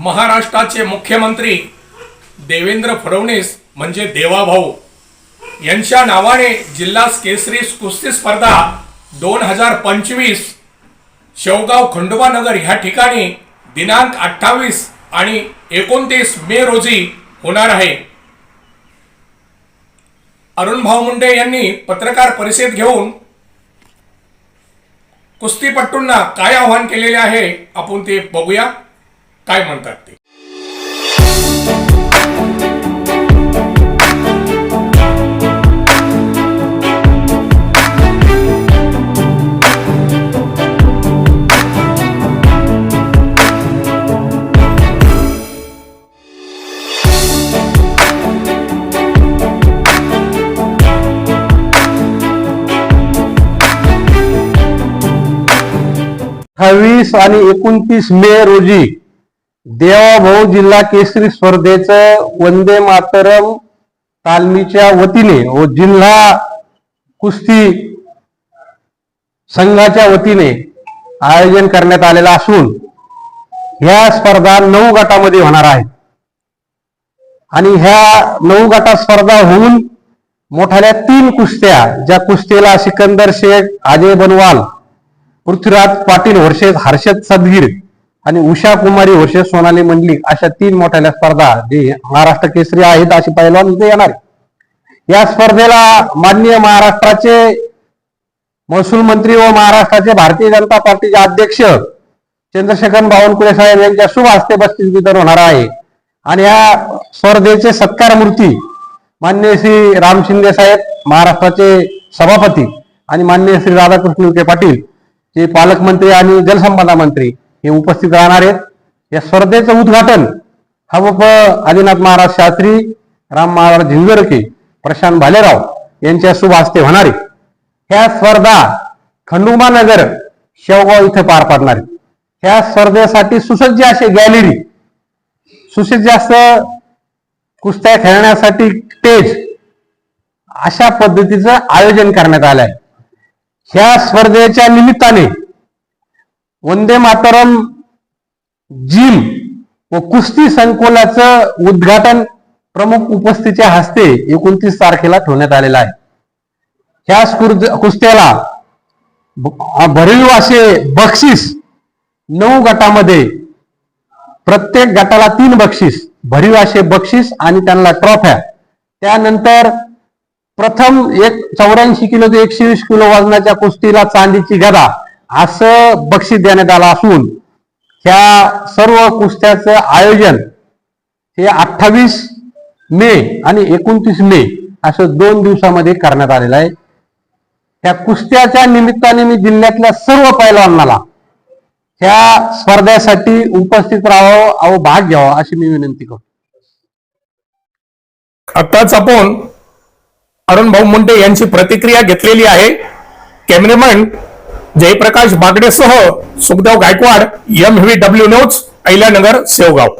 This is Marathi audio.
महाराष्ट्राचे मुख्यमंत्री देवेंद्र फडणवीस म्हणजे देवाभाऊ यांच्या नावाने जिल्हा केसरी कुस्ती स्पर्धा दोन हजार पंचवीस शेवगाव खंडोबानगर ह्या ठिकाणी दिनांक अठ्ठावीस आणि एकोणतीस मे रोजी होणार आहे. अरुणभाऊ मुंडे यांनी पत्रकार परिषद घेऊन कुस्तीपट्टूंना काय आव्हान केलेले आहे आपण ते बघूया. काय म्हणतात ते? अठ्ठावीस आणि एकोणतीस मे रोजी देवाभाऊ जिल्हा केसरी स्पर्धेचं वंदे मातरम तालमीच्या वतीने व जिल्हा कुस्ती संघाच्या वतीने आयोजन करण्यात आलेलं असून ह्या स्पर्धा नऊ गटामध्ये होणार आहेत. आणि ह्या नऊ गटात स्पर्धा होऊन मोठ्याल्या तीन कुस्त्या ज्या कुस्तीला सिकंदर शेख अजय बनवाल पृथ्वीराज पाटील वर्षेस हर्षद सदगीर आणि उषा कुमारी वर्षे सोनाली मंडलिक अशा तीन मोठ्या स्पर्धा जे महाराष्ट्र केसरी आहेत अशी पहिलवान इथे येणार या स्पर्धेला माननीय महाराष्ट्राचे महसूल मंत्री व महाराष्ट्राचे भारतीय जनता पार्टीचे अध्यक्ष चंद्रशेखर बावनकुळे साहेब यांच्या शुभ हस्ते बक्षीस वितरण होणार आहे. आणि या स्पर्धेचे सत्कार मूर्ती मान्य श्री राम शिंदे साहेब महाराष्ट्राचे सभापती आणि मान्य श्री राधाकृष्ण विखे पाटील जे पालकमंत्री आणि जलसंपदा मंत्री हे उपस्थित राहणार आहेत. या स्पर्धेचं उद्घाटन हवप आदिनाथ महाराज शास्त्री राम महाराज झिंजरके प्रशांत भालेराव यांच्या शुभ हस्ते होणार. आहे ह्या स्पर्धा खंडुमानगर नगर शेवगाव इथं पार पडणार आहे. ह्या स्पर्धेसाठी सुसज्ज असे गॅलरी सुसज्ज असं कुस्त्या खेळण्यासाठी स्टेज अशा पद्धतीचं आयोजन करण्यात आलं आहे ह्या स्पर्धेच्या निमित्ताने वंदे मातरम जिम व कुस्ती संकुलाचं उद्घाटन प्रमुख उपस्थितीच्या हस्ते एकोणतीस तारखेला ठेवण्यात आलेलं आहे. ह्या कुस्त्याला भ- भरीव असे बक्षीस नऊ गटामध्ये प्रत्येक गटाला तीन बक्षीस भरीव असे बक्षीस आणि त्यांना ट्रॉफ्या. त्यानंतर प्रथम एक चौऱ्याऐंशी किलो ते एकशे वीस किलो वजनाच्या कुस्तीला चांदीची गदा. असं बक्षीस देण्यात आलं असून ह्या सर्व कुस्त्याचं आयोजन हे अठ्ठावीस मे आणि एकोणतीस मे असं दोन दिवसामध्ये करण्यात आलेलं आहे. त्या कुस्त्याच्या निमित्ताने मी जिल्ह्यातल्या सर्व पैलवानाला ह्या स्पर्धेसाठी उपस्थित राहावं अहो भाग घ्यावा अशी मी विनंती करतो. आताच आपण अरुण भाऊ मुंडे यांची प्रतिक्रिया घेतलेली आहे. Cameraman Jayprakash बागडेसह Sukhdev Gaikwad M V W news Ahilyanagar Sevgaon